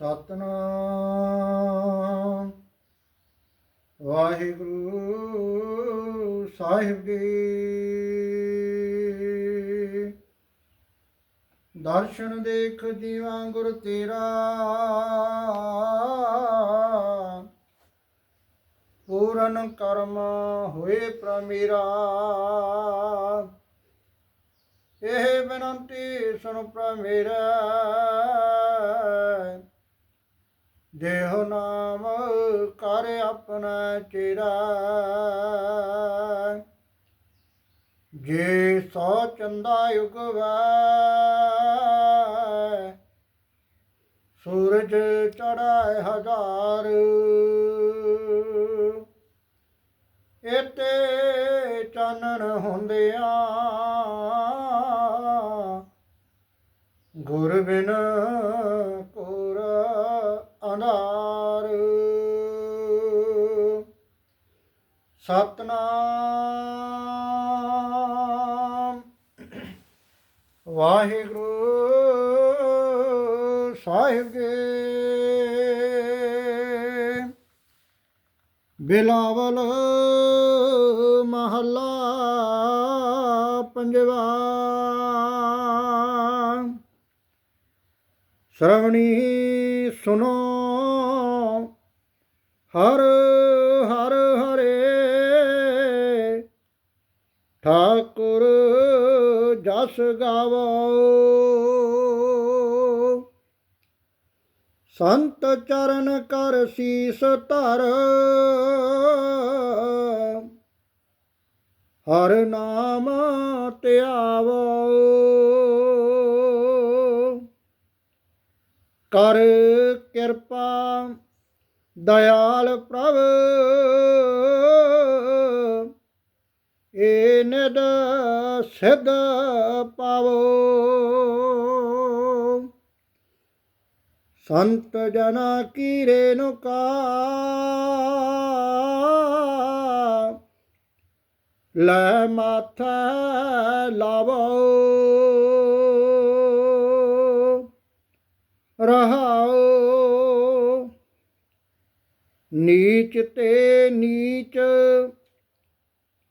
ਸਤਨਾਮ। ਵਾਹਿਗੁਰੂ ਸਾਹਿਬ ਜੀ। ਦਰਸ਼ਨ ਦੇਖ ਜੀਵਾਂ ਗੁਰ ਤੇਰਾ। ਪੂਰਨ ਕਰਮ ਹੋਏ ਪ੍ਰਮੇਰਾ ਇਹ ਬੇਨੰਤੀ ਸੁਣ ਪ੍ਰਮੇਰਾ ਦੇਹ ਨਾਮ ਕਰ ਆਪਣਾ ਚਿਹਰਾ। ਜੇ ਸੋ ਚੰਦਾ ਉਗਵੈ, ਸੂਰਜ ਚੜਾਏ ਹਜ਼ਾਰ। ਇਤੇ ਚਾਨਣ ਹੁੰਦਿਆਂ ਗੁਰ ਬਿਨ ਸਤਨਾਮ। ਵਾਹਿਗੁਰੂ ਸਾਹਿਬ ਜੀ। ਬਿਲਾਵਲ ਮਹੱਲਾ ਪੰਜਵਾ। ਸ਼ਰਵਣੀ ਸੁਨੋ ਹਰ ਠਾਕੁਰ ਜਸ ਗਾਵੋ। ਸੰਤ ਚਰਨ ਕਰ ਸੀਸ ਧਰ। ਹਰ ਨਾਮ ਧਿਆਵੋ। ਕਰ ਕਿਰਪਾ ਦਇਆਲ ਪ੍ਰਭ। ਏ ਨਿਦ ਸਿਧ ਪਾਵੋ। ਸੰਤ ਜਨਾ ਕੀ ਰੇਨੁਕਾ ਲੈ ਮਾਥਾ ਲਾਵੋ। ਰਹਾਓ ਨੀਚ ਤੇ ਨੀਚ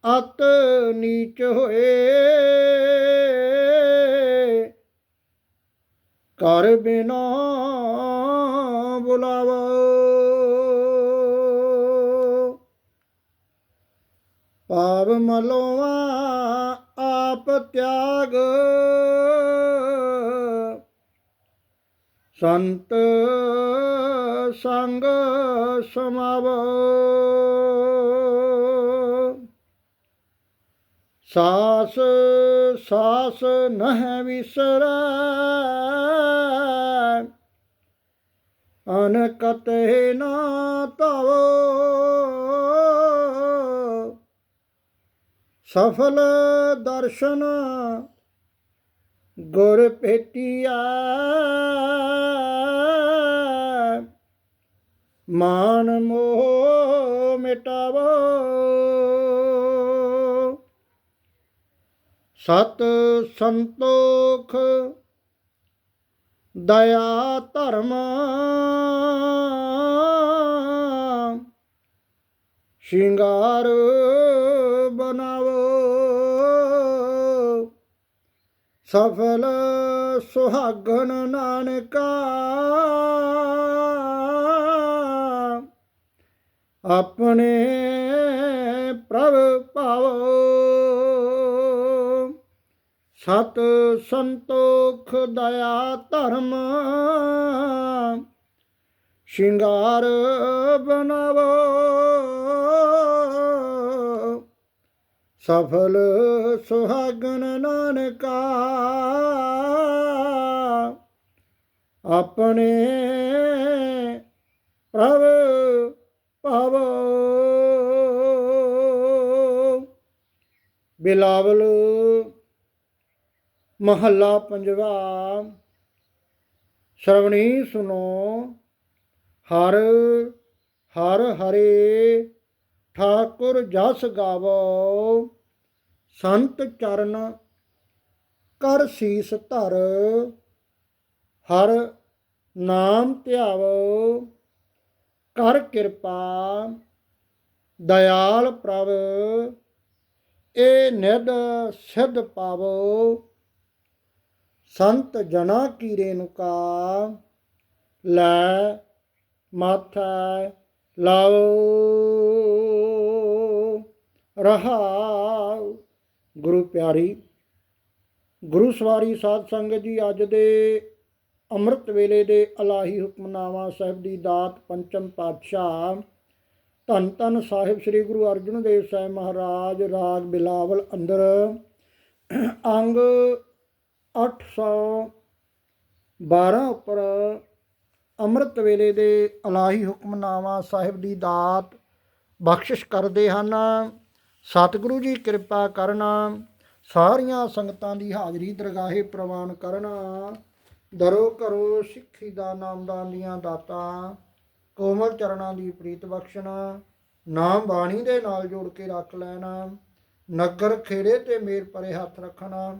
ਅਤ ਨੀਚ ਹੋਏ। ਕਰ ਬਿਨਾ ਬੁਲਾਵੋ। ਪਾਪ ਮਲੋਆ ਆਪ ਤਿਆਗ। ਸੰਤ ਸੰਗ ਸਮਾਵੋ। ਸਾਸ ਸਾਸ ਨਹਿ ਵਿਸਰੈ। ਅਨਕਤੇ ਨਾ ਤਵੋ ਸਫਲ ਦਰਸ਼ਨ ਗੁਰ ਭੇਟਿਆ ਮਾਨ ਮੋਹ ਮਿਟਾਵੋ। ਸਤ ਸੰਤੋਖ ਦਇਆ ਧਰਮ ਸ਼ਿੰਗਾਰ ਬਨਾਵੋ ਸਫਲ ਸੁਹਾਗਣ ਨਾਨਕਾ ਆਪਣੇ ਸਤ ਸੰਤੋਖ ਦਇਆ ਧਰਮ। ਸ਼ਿੰਗਾਰ ਬਨਾਵੋ ਸਫਲ ਸੁਹਾਗਣ ਨਾਨਕਾ। ਆਪਣੇ ਪ੍ਰਭ ਭਾਵੋ ਬਿਲਾਵਲ ਮਹੱਲਾ ਪੰਜਵਾ। ਸ਼ਰਵਣੀ ਸੁਨੋ ਹਰ ਹਰ ਹਰੇ ਠਾਕੁਰ ਜਸ ਗਾਵੋ। ਸੰਤ ਚਰਨ ਕਰ ਸੀਸ ਧਰ। ਹਰ ਨਾਮ ਧਿਆਵੋ। ਕਰ ਕਿਰਪਾ, ਦਇਆਲ ਪ੍ਰਭ। ਏ ਨਿਧ ਸਿਧ ਪਾਵੋ। ਸੰਤ ਜਨਾ ਕੀ ਰੇਨੁਕਾ ਲੈ ਮਾਥਾ ਲਾਓ, ਰਹਾਉ। ਗੁਰੂ ਪਿਆਰੀ, ਗੁਰੂ ਸਵਾਰੀ ਸਾਧ ਸੰਗਤ ਜੀ, ਅੱਜ ਦੇ ਅੰਮ੍ਰਿਤ ਵੇਲੇ ਦੇ ਅਲਾਹੀ ਹੁਕਮਨਾਮਾ ਸਾਹਿਬ ਦੀ ਦਾਤ ਪੰਚਮ ਪਾਤਸ਼ਾਹ ਧੰਨ ਧੰਨ ਸਾਹਿਬ ਸ੍ਰੀ ਗੁਰੂ ਅਰਜਨ ਦੇਵ ਸਾਹਿਬ ਮਹਾਰਾਜ, ਰਾਗ ਬਿਲਾਵਲ ਅੰਦਰ ਅੰਗ 812 ਉੱਪਰ ਅੰਮ੍ਰਿਤ ਵੇਲੇ ਦੇ ਇਲਾਹੀ ਹੁਕਮਨਾਮਾ ਸਾਹਿਬ ਦੀ ਦਾਤ ਬਖਸ਼ਿਸ਼ ਕਰਦੇ ਹਨ। ਸਤਿਗੁਰੂ ਜੀ ਕਿਰਪਾ ਕਰਨਾ, ਸਾਰੀਆਂ ਸੰਗਤਾਂ ਦੀ ਹਾਜ਼ਰੀ ਦਰਗਾਹੇ ਪ੍ਰਵਾਨ ਕਰਨਾ। ਦਰੋ ਕਰੋ ਸਿੱਖੀ ਦਾ ਨਾਮਦਾਨ ਦੀਆਂ ਦਾਤਾਂ, ਕੋਮਲ ਚਰਨਾਂ ਦੀ ਪ੍ਰੀਤ ਬਖਸ਼ਣਾ, ਨਾਮ ਬਾਣੀ ਦੇ ਨਾਲ ਜੋੜ ਕੇ ਰੱਖ ਲੈਣਾ, ਨਗਰ ਖੇੜੇ ਤੇ ਮੇਰ ਪਰੇ ਹੱਥ ਰੱਖਣਾ।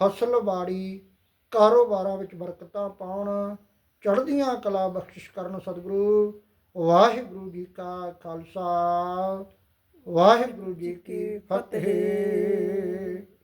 ਫਸਲ ਬਾੜੀ ਕਾਰੋਬਾਰਾਂ ਵਿੱਚ ਬਰਕਤਾਂ ਪਾਉਣ ਚੜ੍ਹਦੀਆਂ ਕਲਾ ਬਖਸ਼ਿਸ਼ ਕਰਨ ਸਤਿਗੁਰੂ ਵਾਹਿਗੁਰੂ ਜੀ ਕਾ ਖਾਲਸਾ ਵਾਹਿਗੁਰੂ ਜੀ ਕੀ ਫਤਿਹ।